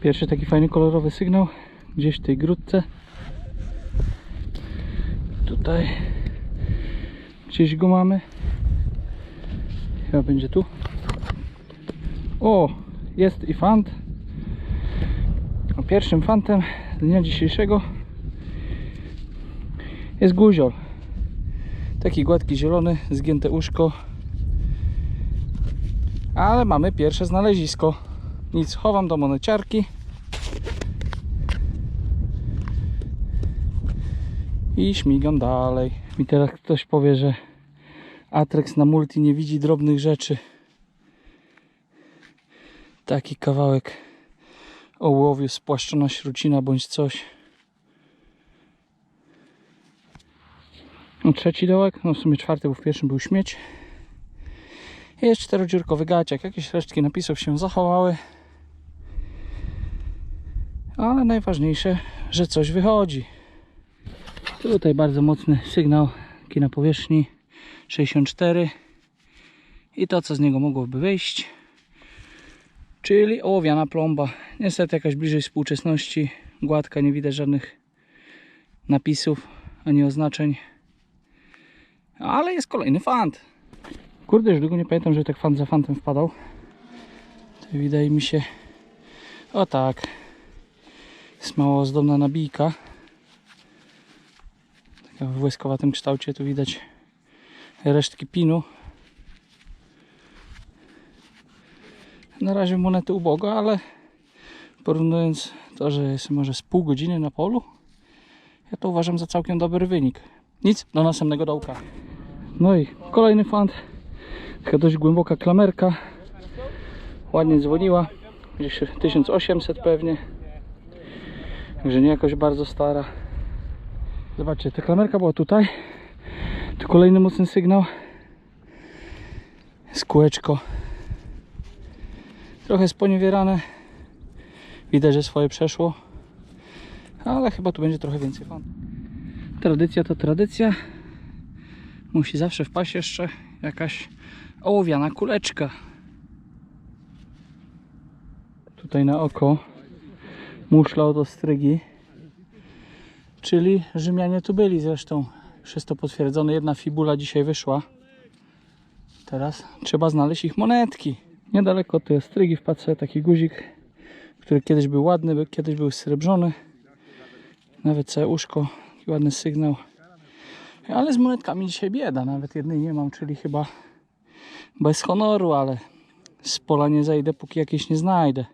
Pierwszy taki fajny kolorowy sygnał gdzieś w tej grudce. Tutaj gdzieś go mamy. Chyba będzie tu. O, jest i fant. Pierwszym fantem dnia dzisiejszego jest guziol. Taki gładki zielony, zgięte uszko. Ale mamy pierwsze znalezisko. Nic, chowam do moneciarki. I śmigam dalej. I teraz ktoś powie, że Atrex na multi nie widzi drobnych rzeczy. Taki kawałek ołowiu, spłaszczona śrucina bądź coś. No, trzeci dołek, no w sumie czwarty, bo w pierwszym był śmieć. Jest czterodziurkowy gaciak. Jakieś resztki napisów się zachowały. Ale najważniejsze, że coś wychodzi. Tutaj bardzo mocny sygnał taki na powierzchni 64 i to co z niego mogłoby wyjść czyli ołowiana plomba. Niestety jakaś bliżej współczesności gładka, nie widać żadnych napisów ani oznaczeń. Ale jest kolejny fant. Kurde już długo nie pamiętam, że tak fant za fantem wpadał. To wydaje mi się o tak jest mało ozdobna nabijka w błyskowatym kształcie tu widać resztki pinu. Na razie monety ubogo, ale porównując to, że jest może z pół godziny na polu ja to uważam za całkiem dobry wynik. Nic, do następnego dołka. No i kolejny fant. Taka dość głęboka klamerka. Ładnie dzwoniła. Gdzieś 1800 pewnie. Także nie jakoś bardzo stara zobaczcie, ta klamerka była tutaj. Tu kolejny mocny sygnał. Jest trochę sponiewierane. Widać, że swoje przeszło. Ale chyba tu będzie trochę więcej fan tradycja to tradycja. Musi zawsze wpaść jeszcze jakaś ołowiana kuleczka. Tutaj na oko. Muszla od ostrygi czyli Rzymianie tu byli zresztą. Już jest to potwierdzone. Jedna fibula dzisiaj wyszła. Teraz trzeba znaleźć ich monetki. Niedaleko tej ostrygi wpadł sobie taki guzik który kiedyś był ładny, kiedyś był srebrzony. Nawet całe uszko ładny sygnał. Ale z monetkami dzisiaj bieda, nawet jednej nie mam, czyli chyba bez honoru, ale z pola nie zajdę, póki jakieś nie znajdę.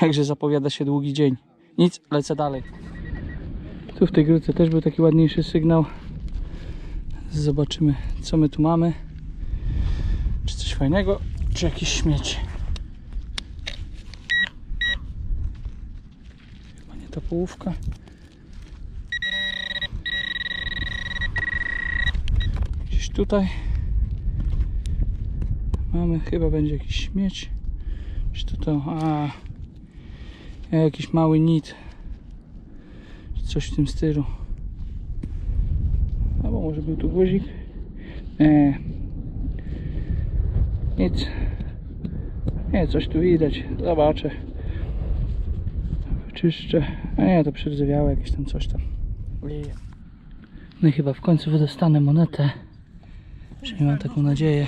Także zapowiada się długi dzień. Nic, lecę dalej. Tu w tej grupce też był taki ładniejszy sygnał. Zobaczymy, co my tu mamy. Czy coś fajnego, czy jakieś śmieci. Chyba nie ta połówka. Gdzieś tutaj mamy, chyba będzie jakiś śmieć. Czy to to, a jakiś mały nit. Coś w tym stylu. Albo może był tu guzik. Nie. Nic. Nie, coś tu widać. Zobaczę. Wyczyszczę. A nie, to przerdzewiałe jakieś tam coś tam. No i chyba w końcu dostanę monetę. Przynajmniej mam taką nadzieję.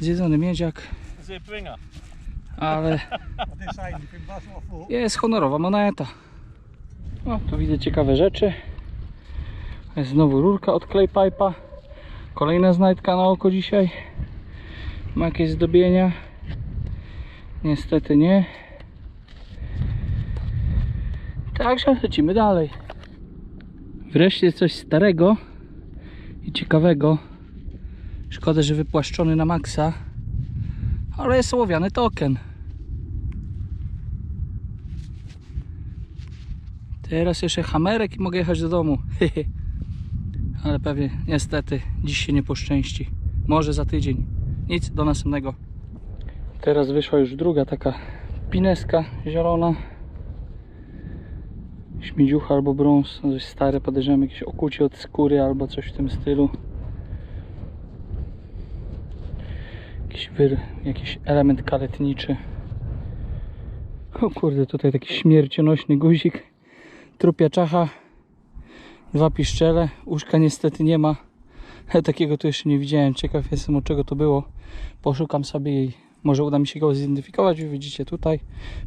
Zjedzony miedziak. Ale jest honorowa moneta. O, tu widzę ciekawe rzeczy. Jest znowu rurka od clay pipe'a. Kolejna znajdka na oko dzisiaj. Ma jakieś zdobienia? Niestety nie. Także lecimy dalej. Wreszcie coś starego i ciekawego. Szkoda, że wypłaszczony na maksa. Ale jest ołowiany token. Teraz jeszcze hamerek i mogę jechać do domu. Ale pewnie niestety dziś się nie poszczęści. Może za tydzień. Nic, do następnego. Teraz wyszła już druga taka pineska zielona. Śmiedziucha albo brąz, coś stare, podejrzewam jakieś okucie od skóry albo coś w tym stylu. Jakiś wyr, jakiś element kaletniczy. O kurde, tutaj taki śmiercionośny guzik. Trupia czacha. Dwa piszczele. Uszka niestety nie ma. Takiego tu jeszcze nie widziałem. Ciekaw jestem od czego to było. Poszukam sobie i może uda mi się go zidentyfikować. Widzicie tutaj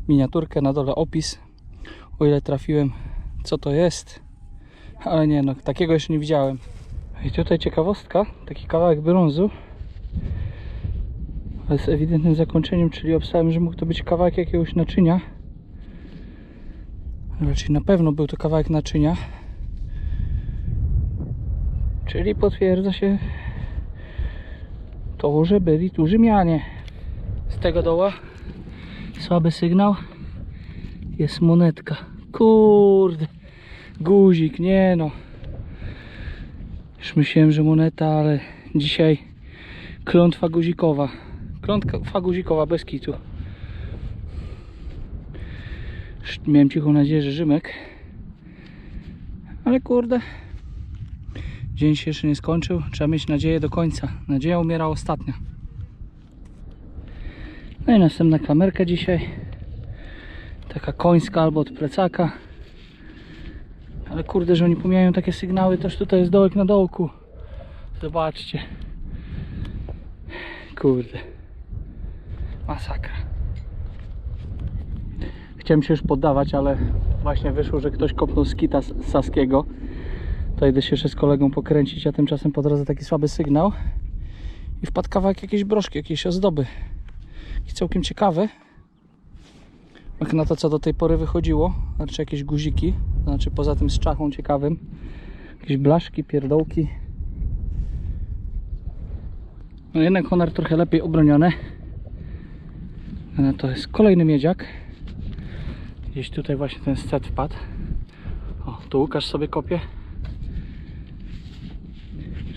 miniaturkę, na dole opis. O ile trafiłem, co to jest. Ale nie no, takiego jeszcze nie widziałem. I tutaj ciekawostka, taki kawałek brązu. Z ewidentnym zakończeniem, czyli obstałem, że mógł to być kawałek jakiegoś naczynia. Raczej na pewno był to kawałek naczynia. Czyli potwierdza się to, że byli tu Rzymianie. Z tego doła słaby sygnał. Jest monetka. Kurde. Guzik, nie no. Już myślałem, że moneta, ale dzisiaj klątwa guzikowa. Klątwa guzikowa bez kitu. Miałem cichą nadzieję, że Rzymek. Ale kurde. Dzień się jeszcze nie skończył. Trzeba mieć nadzieję do końca. Nadzieja umiera ostatnia. No i następna klamerka dzisiaj. Taka końska albo od plecaka. Ale kurde, że oni pomijają takie sygnały, też tutaj jest dołek na dołku. Zobaczcie. Kurde. Masakra. Chciałem się już poddawać, ale właśnie wyszło, że ktoś kopnął skita z Saskiego. To idę się jeszcze z kolegą pokręcić, a tymczasem po drodze taki słaby sygnał. I wpadł kawałek jakiejś broszki, jakiejś ozdoby. I całkiem ciekawy. Jak na to, co do tej pory wychodziło. Znaczy jakieś guziki. Znaczy poza tym z czachą ciekawym. Jakieś blaszki, pierdołki. No jednak honor trochę lepiej obroniony. No to jest kolejny miedziak. Gdzieś tutaj właśnie ten scet wpadł. O, tu Łukasz sobie kopie.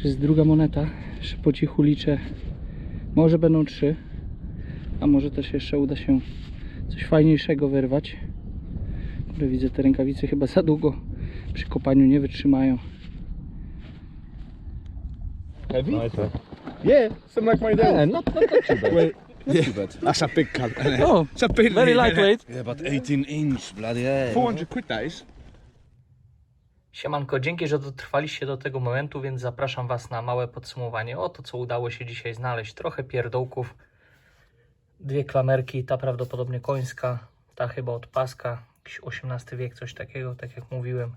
To jest druga moneta. Jeszcze po cichu liczę. Może będą trzy. A może też jeszcze uda się coś fajniejszego wyrwać. Które widzę te rękawice chyba za długo przy kopaniu nie wytrzymają. Heavy? Nice. Yeah, something like my dad. Yeah, not, not, not too bad. Not too bad. that's a big cunt. isn't it? O, It's a big very lightweight. Yeah, but 18 inch, bloody hell. 400 quid that is. Siemanko, dzięki, że dotrwaliście do tego momentu, więc zapraszam Was na małe podsumowanie o to, co udało się dzisiaj znaleźć. Trochę pierdołków, dwie klamerki, ta prawdopodobnie końska, ta chyba od paska, jakiś XVIII wiek, coś takiego, tak jak mówiłem.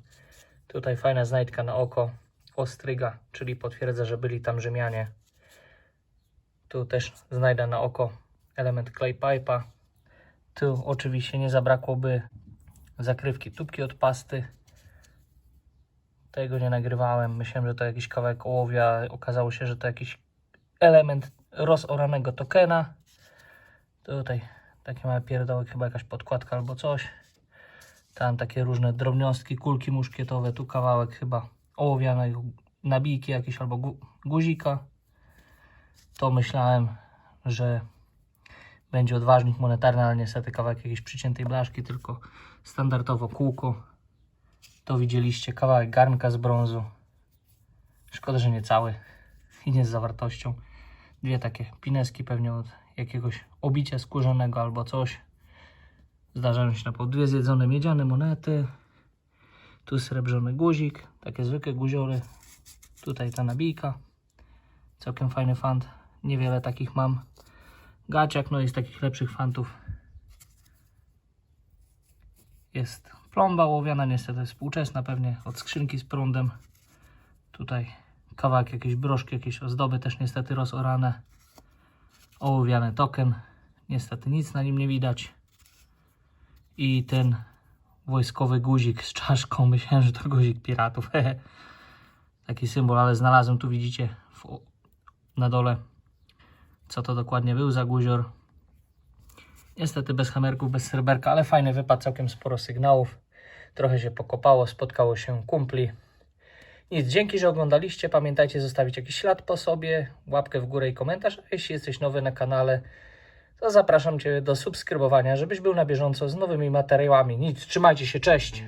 Tutaj fajna znajdka na oko, ostryga, czyli potwierdza, że byli tam Rzymianie. Tu też znajdę na oko element clay pipe'a. Tu oczywiście nie zabrakłoby zakrywki tubki od pasty. Tego nie nagrywałem. Myślałem, że to jakiś kawałek ołowia. Okazało się, że to jakiś element rozoranego tokena. Tutaj takie małe pierdołek, chyba jakaś podkładka albo coś. Tam takie różne drobnostki, kulki muszkietowe. Tu kawałek chyba ołowianej nabijki jakieś albo gu guzika. To myślałem, że będzie odważnik monetarny, ale niestety kawałek jakiejś przyciętej blaszki, tylko standardowo kółko. To widzieliście kawałek garnka z brązu. Szkoda, że nie cały i nie z zawartością. Dwie takie pineski pewnie od jakiegoś obicia skórzanego albo coś. Zdarzają się na pół dwie zjedzone miedziane monety. Tu srebrzony guzik, takie zwykłe guziory. Tutaj ta nabijka. Całkiem fajny fant. Niewiele takich mam. Gaciak, no i z takich lepszych fantów jest plomba ołowiana, niestety współczesna, pewnie od skrzynki z prądem. Tutaj kawałek jakiejś broszki, jakieś ozdoby, też niestety rozorane. Ołowiany token, niestety nic na nim nie widać. I ten wojskowy guzik z czaszką, myślałem, że to guzik piratów. Taki symbol, ale znalazłem, tu widzicie w, na dole, co to dokładnie był za guzior. Niestety bez hamerków, bez serberka, ale fajny wypad, całkiem sporo sygnałów. Trochę się pokopało, spotkało się kumpli. Nic, dzięki, że oglądaliście. Pamiętajcie zostawić jakiś ślad po sobie, łapkę w górę i komentarz. A jeśli jesteś nowy na kanale, to zapraszam Cię do subskrybowania, żebyś był na bieżąco z nowymi materiałami. Nic, trzymajcie się, cześć!